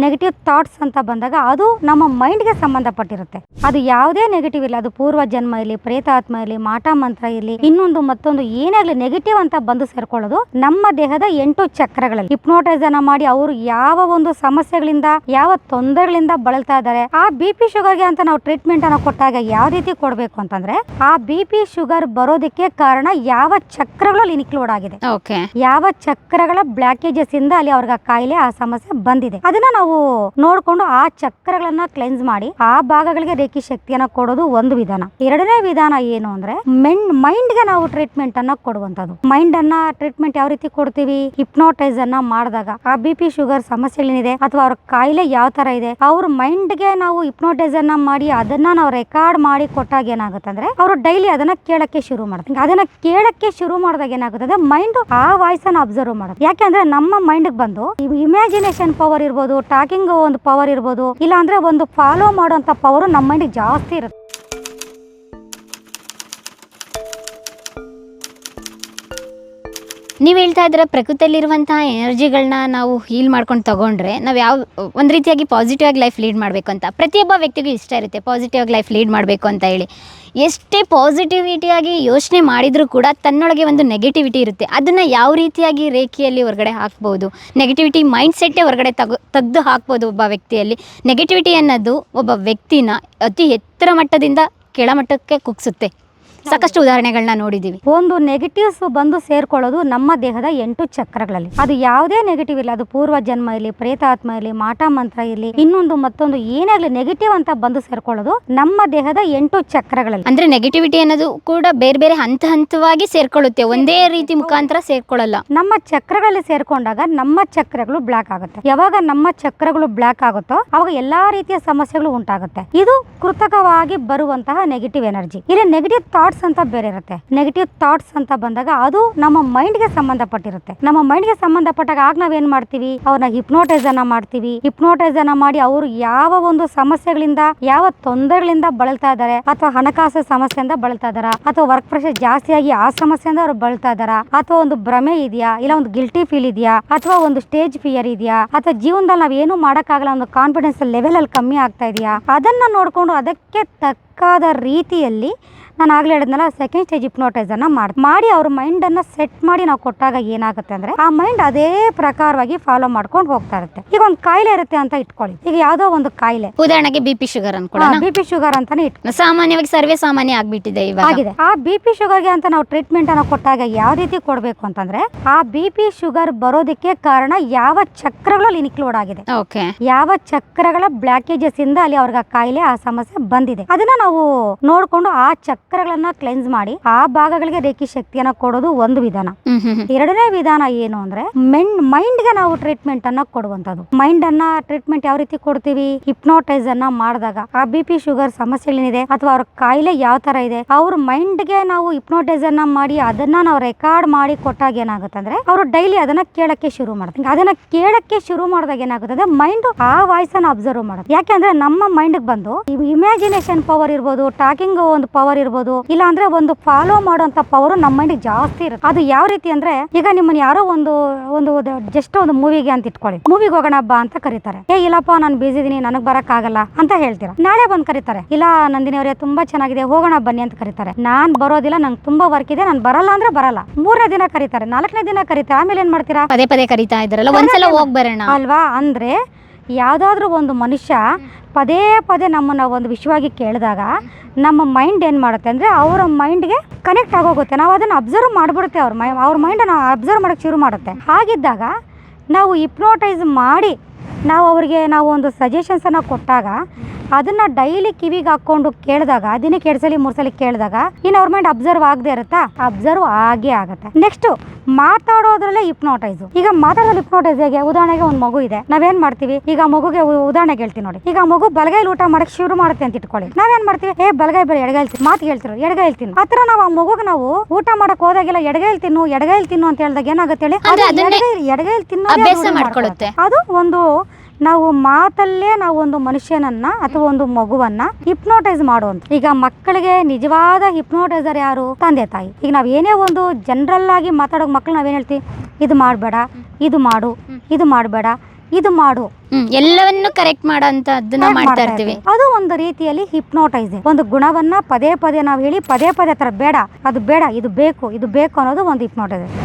Negative thoughts ಅಂತ ಬಂದಾಗ ಅದು ನಮ್ಮ ಮೈಂಡ್ಗೆ ಸಂಬಂಧಪಟ್ಟಿರುತ್ತೆ. ಅದು ಯಾವುದೇ ನೆಗೆಟಿವ್ ಇಲ್ಲ ಅದು ಪೂರ್ವ ಜನ್ಮ ಇರಲಿ ಪ್ರೇತಾತ್ಮ ಇರಲಿ ಮಾಟ ಮಂತ್ರ ಇರಲಿ ಇನ್ನೊಂದು ಮತ್ತೊಂದು ಏನಾಗಲಿ ನೆಗೆಟಿವ್ ಅಂತ ಬಂದು ಸೇರ್ಕೊಳ್ಳೋದು ನಮ್ಮ ದೇಹದ ಎಂಟು ಚಕ್ರಗಳಲ್ಲಿ. ಹಿಪ್ನೋಟೈಸ್ ಅನ್ನ ಮಾಡಿ ಅವರು ಯಾವ ಒಂದು ಸಮಸ್ಯೆಗಳಿಂದ ಯಾವ ತೊಂದರೆಗಳಿಂದ ಬಳಲ್ತಾ ಇದ್ದಾರೆ ಆ ಬಿ ಪಿ ಶುಗರ್ಗೆ ಅಂತ ನಾವು ಟ್ರೀಟ್ಮೆಂಟ್ ಅನ್ನ ಕೊಟ್ಟಾಗ ಯಾವ ರೀತಿ ಕೊಡಬೇಕು ಅಂತಂದ್ರೆ ಆ ಬಿ ಪಿ ಶುಗರ್ ಬರೋದಕ್ಕೆ ಕಾರಣ ಯಾವ ಚಕ್ರಗಳಲ್ಲಿ ಇನ್ಕ್ಲೂಡ್ ಆಗಿದೆ ಯಾವ ಚಕ್ರಗಳ ಬ್ಲಾಕೇಜಸ್ ಇಂದ ಅಲ್ಲಿ ಅವ್ರಿಗೆ ಆ ಕಾಯಿಲೆ ಆ ಸಮಸ್ಯೆ ಬಂದಿದೆ. ಅದನ್ನ ನಾವು ನೋಡ್ಕೊಂಡು ಆ ಚಕ್ರಗಳನ್ನ ಕ್ಲೆನ್ಸ್ ಮಾಡಿ ಆ ಭಾಗಗಳಿಗೆ ರೇಖಿ ಶಕ್ತಿಯನ್ನ ಕೊಡೋದು ಒಂದು ವಿಧಾನ. ಎರಡನೇ ವಿಧಾನ ಏನು ಅಂದ್ರೆ ಮೆಂಡ್ ಮೈಂಡ್ಗೆ ನಾವು ಟ್ರೀಟ್ಮೆಂಟ್ ಅನ್ನ ಕೊಡುವಂತದ್ದು ಮೈಂಡ್ ಅನ್ನ ಟ್ರೀಟ್ಮೆಂಟ್ ಯಾವ ರೀತಿ ಕೊಡ್ತೀವಿ? ಹಿಪ್ನೋಟೈಸ್ ಅನ್ನ ಮಾಡಿದಾಗ ಆ ಬಿ ಪಿ ಶುಗರ್ ಏನಿದೆ ಅಥವಾ ಅವ್ರ ಕಾಯಿಲೆ ಯಾವ ತರ ಇದೆ, ಅವ್ರ ಮೈಂಡ್ಗೆ ನಾವು ಹಿಪ್ನೋಟೈಸ್ ಅನ್ನ ಮಾಡಿ ಅದನ್ನ ನಾವು ರೆಕಾರ್ಡ್ ಮಾಡಿ ಕೊಟ್ಟಾಗ ಏನಾಗುತ್ತೆ ಅಂದ್ರೆ ಅವರು ಡೈಲಿ ಅದನ್ನ ಕೇಳಕ್ಕೆ ಶುರು ಮಾಡ್ತಾರೆ. ಅದನ್ನ ಕೇಳಕ್ಕೆ ಶುರು ಮಾಡಿದಾಗ ಏನಾಗುತ್ತೆ ಮೈಂಡ್ ಆ ವಾಯ್ಸ್ ಅನ್ನ ಅಬ್ಸರ್ವ್ ಮಾಡೋದು ಯಾಕೆಂದ್ರೆ ನಮ್ಮ ಮೈಂಡ್ ಬಂದು ಇಮ್ಯಾಜಿನೇಷನ್ ಪವರ್ ಇರ್ಬೋದು ಟಾಕಿಂಗ್ ಒಂದು ಪವರ್ ಇರ್ಬೋದು. ಇಲ್ಲ ಅಂದ್ರೆ ಒಂದು ಫಾಲೋ ಮಾಡುವಂತ ಪವರ್ ನಮ್ಮ ಮೈಂಡ್ ಜಾಸ್ತಿ ಇರುತ್ತೆ. ನೀವು ಹೇಳ್ತಾ ಇದ್ರೆ ಪ್ರಕೃತಿಯಲ್ಲಿರುವಂತಹ ಎನರ್ಜಿಗಳನ್ನ ನಾವು ಹೀಲ್ ಮಾಡ್ಕೊಂಡು ತಗೊಂಡ್ರೆ ನಾವು ಯಾವ, ಒಂದು ರೀತಿಯಾಗಿ ಪಾಸಿಟಿವ್ ಆಗಿ ಲೈಫ್ ಲೀಡ್ ಮಾಡಬೇಕು ಅಂತ. ಪ್ರತಿಯೊಬ್ಬ ವ್ಯಕ್ತಿಗೂ ಇಷ್ಟ ಇರುತ್ತೆ ಪಾಸಿಟಿವ್ ಆಗಿ ಲೈಫ್ ಲೀಡ್ ಮಾಡಬೇಕು ಅಂತ ಹೇಳಿ. ಎಷ್ಟೇ ಪಾಸಿಟಿವಿಟಿಯಾಗಿ ಯೋಚನೆ ಮಾಡಿದರೂ ಕೂಡ ತನ್ನೊಳಗೆ ಒಂದು ನೆಗೆಟಿವಿಟಿ ಇರುತ್ತೆ. ಅದನ್ನು ಯಾವ ರೀತಿಯಾಗಿ ರೇಖೆಯಲ್ಲಿ ಹೊರಗಡೆ ಹಾಕ್ಬೋದು? ನೆಗೆಟಿವಿಟಿ ಮೈಂಡ್ ಸೆಟ್ಟೇ ಹೊರಗಡೆ ತಗೋ, ತೆಗೆದು ಹಾಕ್ಬೋದು ಒಬ್ಬ ವ್ಯಕ್ತಿಯಲ್ಲಿ. ನೆಗೆಟಿವಿಟಿ ಅನ್ನೋದು ಒಬ್ಬ ವ್ಯಕ್ತಿನ ಅತಿ ಎತ್ತರ ಮಟ್ಟದಿಂದ ಕೆಳಮಟ್ಟಕ್ಕೆ ಕುಗ್ಸುತ್ತೆ. ಸಾಕಷ್ಟು ಉದಾಹರಣೆಗಳನ್ನ ನೋಡಿದ್ದೀವಿ ಒಂದು ನೆಗೆಟಿವ್ಸ್ ಬಂದು ಸೇರ್ಕೊಳ್ಳೋದು ನಮ್ಮ ದೇಹದ ಎಂಟು ಚಕ್ರಗಳಲ್ಲಿ. ಅದು ಯಾವುದೇ ನೆಗೆಟಿವ್ ಇಲ್ಲ ಅದು ಪೂರ್ವ ಜನ್ಮ ಇರಲಿ ಪ್ರೇತಾತ್ಮ ಇರಲಿ ಮಾಟ ಮಂತ್ರ ಇರಲಿ ಇನ್ನೊಂದು ಮತ್ತೊಂದು ಏನಾಗ್ಲಿ ನೆಗೆಟಿವ್ ಅಂತ ಬಂದು ಸೇರ್ಕೊಳ್ಳೋದು ನಮ್ಮ ದೇಹದ ಎಂಟು ಚಕ್ರಗಳಲ್ಲಿ. ಅಂದ್ರೆ ನೆಗೆಟಿವಿಟಿ ಅನ್ನೋದು ಕೂಡ ಬೇರೆ ಬೇರೆ ಹಂತ ಹಂತವಾಗಿ ಸೇರ್ಕೊಳ್ಳುತ್ತೆ. ಒಂದೇ ರೀತಿ ಮುಖಾಂತರ ಸೇರ್ಕೊಳ್ಳಲ್ಲ. ನಮ್ಮ ಚಕ್ರಗಳಲ್ಲಿ ಸೇರ್ಕೊಂಡಾಗ ನಮ್ಮ ಚಕ್ರಗಳು ಬ್ಲಾಕ್ ಆಗುತ್ತೆ. ಯಾವಾಗ ನಮ್ಮ ಚಕ್ರಗಳು ಬ್ಲಾಕ್ ಆಗುತ್ತೋ ಅವಾಗ ಎಲ್ಲಾ ರೀತಿಯ ಸಮಸ್ಯೆಗಳು ಉಂಟಾಗುತ್ತೆ. ಇದು ಕೃತಕವಾಗಿ ಬರುವಂತಹ ನೆಗೆಟಿವ್ ಎನರ್ಜಿ ಇಲ್ಲಿ ನೆಗೆಟಿವ್ ಥಾಟ್ಸ್ ಅಂತ ಬೇರೆ ಇರುತ್ತೆ. ನೆಗೆಟಿವ್ ಥಾಟ್ಸ್ ಅಂತ ಬಂದಾಗ ಅದು ನಮ್ಮ ಮೈಂಡ್ಗೆ ಸಂಬಂಧಪಟ್ಟಿರುತ್ತೆ. ನಮ್ಮ ಮೈಂಡ್ಗೆ ಸಂಬಂಧಪಟ್ಟಾಗ ಆಗ ನಾವೇನ್ ಮಾಡ್ತೀವಿ? ಅವ್ರನ್ನ ಹಿಪ್ನೋಟೈಸ್ ಅನ್ನ ಮಾಡ್ತೀವಿ. ಹಿಪ್ನೋಟೈಸ್ ಅನ್ನ ಮಾಡಿ ಅವರು ಯಾವ ಒಂದು ಸಮಸ್ಯೆಗಳಿಂದ, ಯಾವ ತೊಂದರೆಗಳಿಂದ ಬಳಲ್ತಾ ಇದ್ದಾರೆ ಅಥವಾ ಹಣಕಾಸು ಸಮಸ್ಯೆಯಿಂದ ಬಳಲ್ತಾ ಇದಾರ, ಅಥವಾ ವರ್ಕ್ ಪ್ರೆಷರ್ ಜಾಸ್ತಿಯಾಗಿ ಆ ಸಮಸ್ಯೆಯಿಂದ ಅವ್ರು ಬಳಲ್ತಾ ಇದಾರ, ಅಥವಾ ಒಂದು ಭ್ರಮೆ ಇದೆಯಾ, ಇಲ್ಲ ಒಂದು ಗಿಲ್ಟಿ ಫೀಲ್ ಇದೆಯಾ, ಅಥವಾ ಒಂದು ಸ್ಟೇಜ್ ಫಿಯರ್ ಇದೆಯಾ, ಅಥವಾ ಜೀವನದಲ್ಲಿ ನಾವ್ ಏನು ಮಾಡಕ್ಕಾಗಲ್ಲ, ಒಂದು ಕಾನ್ಫಿಡೆನ್ಸ್ ಲೆವೆಲ್ ಅಲ್ಲಿ ಕಮ್ಮಿ ಆಗ್ತಾ ಇದೆಯಾ, ಅದನ್ನ ನೋಡ್ಕೊಂಡು ಅದಕ್ಕೆ ತಕ್ಕಾದ ರೀತಿಯಲ್ಲಿ ನಾನು ಆಗಲೇ ಹೇಳಿದ್ನಲ್ಲ ಸೆಕೆಂಡ್ ಸ್ಟೇಜ್ ಹಿಪ್ನೋಟೈಸ್ ಅನ್ನ ಮಾಡಿ ಮಾಡಿ ಅವ್ರ ಮೈಂಡ್ ಅನ್ನ ಸೆಟ್ ಮಾಡಿ ನಾವು ಕೊಟ್ಟಾಗ ಏನಾಗುತ್ತೆ ಅಂದ್ರೆ ಆ ಮೈಂಡ್ ಅದೇ ಪ್ರಕಾರವಾಗಿ ಫಾಲೋ ಮಾಡ್ಕೊಂಡು ಹೋಗ್ತಾ ಇರುತ್ತೆ. ಈಗ ಒಂದು ಕಾಯಿಲೆ ಇರುತ್ತೆ ಅಂತ ಇಟ್ಕೊಳ್ಳಿ. ಈಗ ಯಾವುದೋ ಒಂದು ಕಾಯಿಲೆ. ಉದಾಹರಣೆಗೆ ಬಿ ಪಿ ಶುಗರ್ ಅನ್ಕೊಳ್ಳೋಣ ಬಿ ಪಿ ಶುಗರ್ ಅಂತಾನೆ ಇಟ್ಕೊಳ್ಳಿ ಸಾಮಾನ್ಯವಾಗಿ ಸರ್ವೇ ಸಾಮಾನ್ಯ ಆಗ್ಬಿಟ್ಟಿದೆ ಇವಾಗ. ಆಗಿದೆ. ಆ ಬಿ ಪಿ ಶುಗರ್ಗೆ ಅಂತ ನಾವು ಟ್ರೀಟ್ಮೆಂಟ್ ಅನ್ನ ಕೊಟ್ಟಾಗ ಯಾವ ರೀತಿ ಕೊಡಬೇಕು ಅಂತಂದ್ರೆ ಆ ಬಿ ಪಿ ಶುಗರ್ ಬರೋದಕ್ಕೆ ಕಾರಣ ಯಾವ ಚಕ್ರಗಳಲ್ಲಿ ಇನ್ಕ್ಲೂಡ್ ಆಗಿದೆ. ಓಕೆ. ಯಾವ ಚಕ್ರಗಳ ಬ್ಲಾಕೇಜಸ್ ಇಂದ ಅಲ್ಲಿ ಅವ್ರಿಗೆ ಆ ಕಾಯಿಲೆ ಆ ಸಮಸ್ಯೆ ಬಂದಿದೆ. ಅದನ್ನ ನಾವು ನೋಡ್ಕೊಂಡು ಆ ಚಕ್ರಗಳನ್ನ ಕ್ಲೆನ್ಸ್ ಮಾಡಿ ಆ ಭಾಗಗಳಿಗೆ ರೇಖಿ ಶಕ್ತಿಯನ್ನ ಕೊಡೋದು ಒಂದು ವಿಧಾನ. ಎರಡನೇ ವಿಧಾನ ಏನು ಅಂದ್ರೆ ಮೈಂಡ್ಗೆ ನಾವು ಟ್ರೀಟ್ಮೆಂಟ್ ಅನ್ನ ಕೊಡುವಂತದ್ದು ಮೈಂಡ್ ಅನ್ನ ಟ್ರೀಟ್ಮೆಂಟ್ ಯಾವ ರೀತಿ ಕೊಡ್ತೀವಿ? ಹಿಪ್ನೋಟೈಸ್ ಅನ್ನ ಮಾಡಿದಾಗ ಆ ಬಿ ಪಿ ಶುಗರ್ ಸಮಸ್ಯೆಗಳೇನಿದೆ ಅಥವಾ ಅವ್ರ ಕಾಯಿಲೆ ಯಾವ ತರ ಇದೆ ಅವ್ರ ಮೈಂಡ್ಗೆ ನಾವು ಹಿಪ್ನೋಟೈಸ್ ಅನ್ನ ಮಾಡಿ ಅದನ್ನ ನಾವು ರೆಕಾರ್ಡ್ ಮಾಡಿ ಕೊಟ್ಟಾಗ ಏನಾಗುತ್ತೆ ಅಂದ್ರೆ ಅವರು ಡೈಲಿ ಅದನ್ನ ಕೇಳಕ್ಕೆ ಶುರು ಮಾಡ್ತಾರೆ. ಅದನ್ನ ಕೇಳಕ್ಕೆ ಶುರು ಮಾಡಿದಾಗ ಏನಾಗುತ್ತೆ ಅಂದ್ರೆ ಮೈಂಡ್ ಆ ವಾಯ್ಸ್ ಅನ್ನ ಅಬ್ಸರ್ವ್ ಯಾಕೆ ಯಾಕೆಂದ್ರೆ ನಮ್ಮ ಮೈಂಡ್ ಬಂದು ಇಮ್ಯಾಜಿನೇಷನ್ ಪವರ್ ಇರ್ಬೋದು ಟಾಕಿಂಗ್ ಒಂದು ಪವರ್ ಇರ್ಬೋದು ಇಲ್ಲ ಅಂದ್ರೆ ಒಂದು ಫಾಲೋ ಮಾಡುವಂತ ಪವರ್ ನಮ್ಮ ಮೈಂಡ್ ಜಾಸ್ತಿ ಇರುತ್ತೆ. ಅದು ಯಾವ ರೀತಿ ಅಂದ್ರೆ ಈಗ ನಿಮ್ಮನ್ನ ಯಾರೋ ಒಂದು ಒಂದು ಜಸ್ಟ್ ಒಂದು ಮೂವಿಗೆ ಅಂತ ಇಟ್ಕೊಳ್ಳಿ. ಮೂವಿಗೆ ಹೋಗೋಣ ಬಾ ಅಂತ ಕರೀತಾರೆ. ಏ ಇಲ್ಲಪ್ಪ ನಾನು ಬಿಸಿ ಇದೀನಿ ನನಗ್ ಬರಕ್ ಆಗಲ್ಲ ಅಂತ ಹೇಳ್ತೀರಾ? ನಾಳೆ ಬಂದ್ ಕರೀತಾರೆ. ಇಲ್ಲ ನಂದಿನಿ ಅವರೇ ತುಂಬಾ ಚೆನ್ನಾಗಿದೆ ಹೋಗೋಣ ಬನ್ನಿ ಅಂತ ಕರೀತಾರೆ. ನಾನ್ ಬರೋದಿಲ್ಲ ನಂಗೆ ತುಂಬಾ ವರ್ಕ್ ಇದೆ ನಾನು ಬರಲ್ಲ ಅಂದ್ರೆ ಬರಲ್ಲ. ಮೂರನೇ ದಿನ ಕರೀತಾರೆ ನಾಲ್ಕನೇ ದಿನ ಕರೀತಾರೆ. ಆಮೇಲೆ ಏನ್ ಮಾಡ್ತೀರಾ? ಪದೇ ಪದೇ ಕರಿತಾ ಇದ್ರಲ್ಲ ಒಂದ್ಸಲ ಹೋಗ್ ಬರೋಣ. ಅಲ್ವಾ? ಅಂದ್ರೆ ಯಾವ್ದಾದ್ರು ಒಂದು ಮನುಷ್ಯ ಪದೇ ಪದೇ ನಮ್ಮನ್ನು ಒಂದು ವಿಷಯವಾಗಿ ಕೇಳಿದಾಗ ನಮ್ಮ ಮೈಂಡ್ ಏನು ಮಾಡುತ್ತೆ ಅಂದರೆ ಅವರ ಮೈಂಡ್ಗೆ ಕನೆಕ್ಟ್ ಆಗೋಗುತ್ತೆ. ನಾವು ಅದನ್ನು ಅಬ್ಸರ್ವ್ ಮಾಡಿಬಿಡುತ್ತೆ ಅವ್ರ ಮೈ ಅವ್ರ ಮೈಂಡನ್ನು ಅಬ್ಸರ್ವ್ ಮಾಡೋಕ್ಕೆ ಶುರು ಮಾಡುತ್ತೆ. ಹಾಗಿದ್ದಾಗ ನಾವು ಇಪ್ನೋಟೈಸ್ ಮಾಡಿ, ನಾವು ಅವರಿಗೆ ನಾವು ಒಂದು ಸಜೆಷನ್ಸನ್ನು ಕೊಟ್ಟಾಗ ಅದನ್ನು ಡೈಲಿ ಕಿವಿಗೆ ಹಾಕೊಂಡು ಕೇಳಿದಾಗ ದಿನಕ್ಕೆ ಎರಡು ಸಲ ಮೂರು ಸಲ ಕೇಳಿದಾಗ ಇನ್ ಅವ್ರ ಮೈಂಡ್ ಅಬ್ಸರ್ವ್ ಆಗದೆ ಇರುತ್ತಾ? ಅಬ್ಸರ್ವ್ ಆಗೇ ಆಗುತ್ತೆ. ನೆಕ್ಸ್ಟ್ ಮಾತಾಡೋದ್ರಲ್ಲೇ ಹಿಪ್ನೋಟೈಸ್ ಈಗ ಮಾತಾಡೋದು ಹಿಪ್ನೋಟೈಸ್ ಹೇಗೆ? ಉದಾಹರಣೆಗೆ ಒಂದು ಮಗು ಇದೆ. ನಾವೇನ್ ಮಾಡ್ತೀವಿ? ಈಗ ಮಗುಗೆ ಉದಾಹರಣೆಗೆ ಹೇಳ್ತೀನಿ ನೋಡಿ. ಈಗ ಮಗು ಬಲಗೈಲಿ ಊಟ ಮಾಡಕ್ ಶುರು ಮಾಡುತ್ತೆ ಅಂತ ಇಟ್ಕೊಳ್ಳಿ. ನಾವೇನ್ ಮಾಡ್ತೀವಿ? ಏ ಬಲಗೈ ಬರೀ ಎಡಗೈಲ್ ಮಾತು ಹೇಳ್ತಿರೋ ಎಡಗೈ ತಿನ್ನು ಆತರ ನಾವು ಆ ಮಗುಗೆ ನಾವು ಊಟ ಮಾಡಕ್ ಹೋದಾಗೆಲ್ಲ ಎಡಗೈಲ್ ತಿನ್ನು ಎಡಗೈಲ್ ತಿನ್ನು ಅಂತ ಹೇಳಿದಾಗ ಏನಾಗುತ್ತೆ ಹೇಳಿ? ಎಡಗೈಲ್ ತಿನ್ನೋದು. ಅದು ಒಂದು ನಾವು ಮಾತಲ್ಲೇ ನಾವು ಒಂದು ಮನುಷ್ಯನನ್ನ ಅಥವಾ ಒಂದು ಮಗುವನ್ನ ಹಿಪ್ನೋಟೈಸ್ ಮಾಡುವಂತ ಈಗ ಮಕ್ಕಳಿಗೆ ನಿಜವಾದ ಹಿಪ್ನೋಟೈಸರ್ ಯಾರು? ತಂದೆ ತಾಯಿ. ಈಗ ನಾವ್ ಏನೇ ಒಂದು ಜನರಲ್ ಆಗಿ ಮಾತಾಡೋ ಮಕ್ಳು ನಾವೇನ್ ಹೇಳ್ತೀವಿ ಇದು ಮಾಡಬೇಡ ಇದು ಮಾಡು ಇದು ಮಾಡಬೇಡ ಇದು ಮಾಡು. ಎಲ್ಲವನ್ನು ಕರೆಕ್ಟ್ ಮಾಡೋ ಅಂತ ಅದನ್ನ ಮಾಡ್ತಾ ಇರ್ತೀವಿ. ಅದು ಒಂದು ರೀತಿಯಲ್ಲಿ ಹಿಪ್ನೋಟೈಸ್. ಒಂದು ಗುಣವನ್ನ ಪದೇ ಪದೇ ನಾವು ಹೇಳಿ ಪದೇ ಪದೇ ತರ ಬೇಡ ಅದು ಬೇಡ ಇದು ಬೇಕು ಇದು ಬೇಕು ಅನ್ನೋದು ಒಂದು ಹಿಪ್ನೋಟೈಸ್.